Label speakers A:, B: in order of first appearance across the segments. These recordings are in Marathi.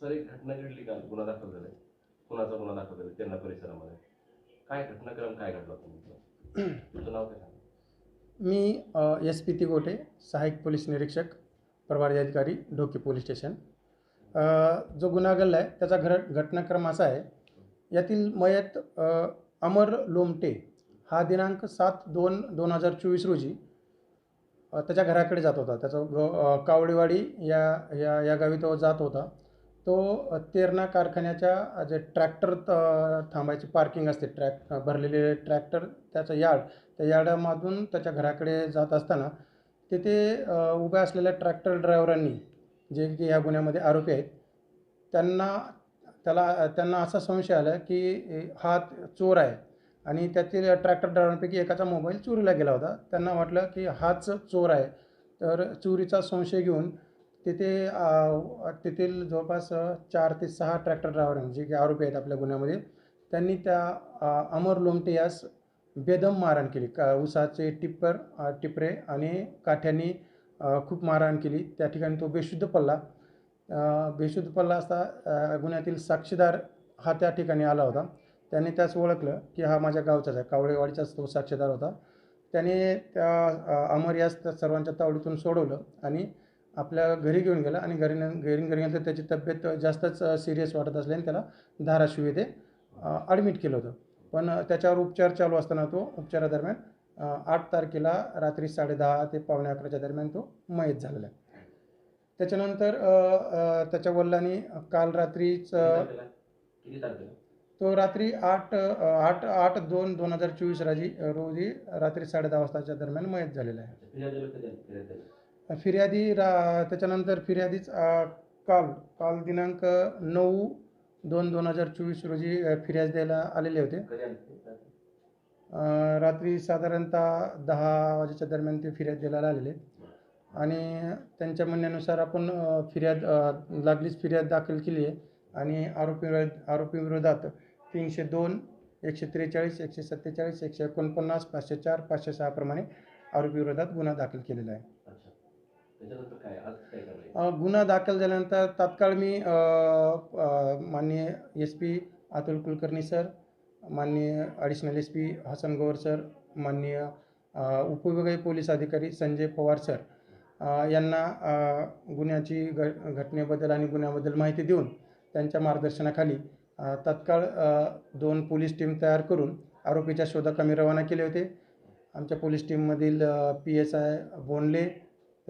A: सर एक घटना घडली का? गुन्हा दाखल झालाय. कुणाचा गुन्हा दाखल झालाय? त्यांना परिसरामध्ये. काय घटनाक्रम काय घडला तुमचं तुमचं नाव काय सांगा?
B: मी एस पी तिगोटे सहाय्यक पोलीस निरीक्षक प्रभारी अधिकारी ढोके पोलीस स्टेशन. जो गुन्हा घडला आहे त्याचा घर घटनाक्रम असा आहे. यातील मयत अमर लोमटे हा दिनांक सात दोन दोन हजार चोवीस रोजी त्याच्या घराकडे जात होता. त्याचं ग अ, या या या गावी तो जात होता. तो तेरणा कारखान्याच्या जे ट्रॅक्टर थांबायची पार्किंग असते ट्रॅक भरलेले ट्रॅक्टर त्याचं यार्ड त्या यार्डामधून त्याच्या घराकडे जात असताना तिथे उभ्या असलेल्या ट्रॅक्टर ड्रायव्हरांनी जे की या गुन्ह्यामध्ये आरोपी आहेत त्यांना त्याला त्यांना असा संशय आला की हा चोर आहे आणि त्यातील ट्रॅक्टर ड्रायव्हरांपैकी एकाचा मोबाईल चोरीला गेला होता. त्यांना वाटलं की हाच चोर आहे. तर चोरीचा संशय घेऊन तिथे तेथील जवळपास चार ते सहा ट्रॅक्टर ड्रायव्हर जे की आरोपी आहेत आपल्या गुन्ह्यामध्ये. त्यांनी त्या अमर लोमटे यास बेदम मारहाण केली. का उसाचे टिप्पर टिपरे आणि काठ्यांनी खूप मारहाण केली. त्या ठिकाणी तो बेशुद्ध पडला. बेशुद्ध पडला असता गुन्ह्यातील साक्षीदार हा त्या ठिकाणी आला होता. त्याने त्यास ओळखलं की हा माझ्या गावचाच आहे कावळेवाडीचाच तो साक्षीदार होता. त्याने त्या अमर यास त्या सर्वांच्या तावडीतून सोडवलं आणि आपल्या घरी घेऊन गेला आणि घरी घरी घरी गेलं तर त्याची तब्येत जास्तच सिरियस वाटत असल्याने त्याला धाराशिव येथे ॲडमिट केलं होतं. पण त्याच्यावर उपचार चालू असताना तो उपचारादरम्यान आठ तारखेला रात्री साडेदहा ते पावणे अकराच्या दरम्यान तो मयत झालेला आहे. त्याच्यानंतर त्याच्या वडिलांनी काल रात्रीच तो रात्री आठ आठ आठ दोन दोन हजार चोवीस राजी रोजी रात्री साडेदहा वाजताच्या दरम्यान मयत झालेला आहे?
A: फिर्यादी
B: रा त्याच्यानंतर फिर्यादीच काल काल दिनांक नऊ दोन दोन हजार चोवीस रोजी फिर्याद द्यायला आलेले होते. रात्री साधारणतः दहा वाजेच्या दरम्यान ते फिर्याद द्यायला आलेले. आणि त्यांच्या म्हणण्यानुसार आपण फिर्याद लागलीच फिर्याद दाखल केली आहे. आणि आरोपी आरोपी विरोधात तीनशे दोन एकशे त्रेचाळीस एकशे सत्तेचाळीस एकशे एकोणपन्नास पाचशे चार पाचशे सहाप्रमाणे आरोपीविरोधात आरोपी विरोधात गुन्हा दाखल केलेला आहे.
A: त्याच्यानंतर काय? आज काय
B: अ, गुन्हा दाखल झाल्यानंतर तात्काळ मी अ, अ, माननीय S P Atul Kulkarni sir माननीय additional S P Hasan Gaur sir माननीय अ, उपविभागीय पोलीस अधिकारी संजय पवार सर अ, यांना अ, गुन्ह्याची घ घटनेबद्दल आणि गुन्ह्याबद्दल माहिती देऊन त्यांच्या मार्गदर्शनाखाली अ, तात्काळ अ, दोन पोलीस टीम तयार करून आरोपीच्या शोधात आम्ही रवाना केले होते. आमच्या पोलीस टीममधील पी एस आय बोंडले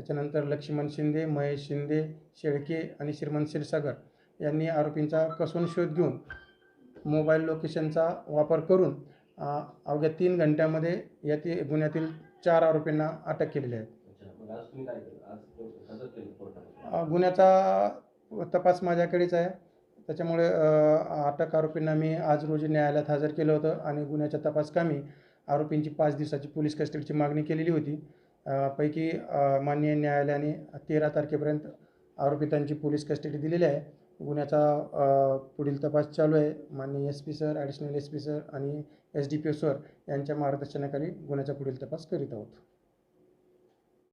B: त्याच्यानंतर लक्ष्मण शिंदे महेश शिंदे शेळके आणि श्रीमंत क्षीरसागर यांनी आरोपींचा कसून शोध घेऊन मोबाईल लोकेशनचा वापर करून अवघ्या तीन घंट्यामध्ये यातील गुन्ह्यातील चार आरोपींना अटक केलेली आहे. गुन्ह्याचा तपास माझ्याकडेच आहे. त्याच्यामुळे अटक आरोपींना मी आज रोजी न्यायालयात हजर केलं होतं आणि गुन्ह्याच्या तपासकामी आरोपींची पाच दिवसाची पोलीस कस्टडीची मागणी केलेली होती. पैकी माननीय न्यायालयाने तेरा तारखेपर्यंत आरोपितांची पोलीस कस्टडी दिलेली आहे. गुन्ह्याचा पुढील तपास चालू आहे. माननीय S P sir additional S P sir आणि S D P O sir यांच्या मार्गदर्शनाखाली गुन्ह्याचा पुढील तपास करीत आहोत.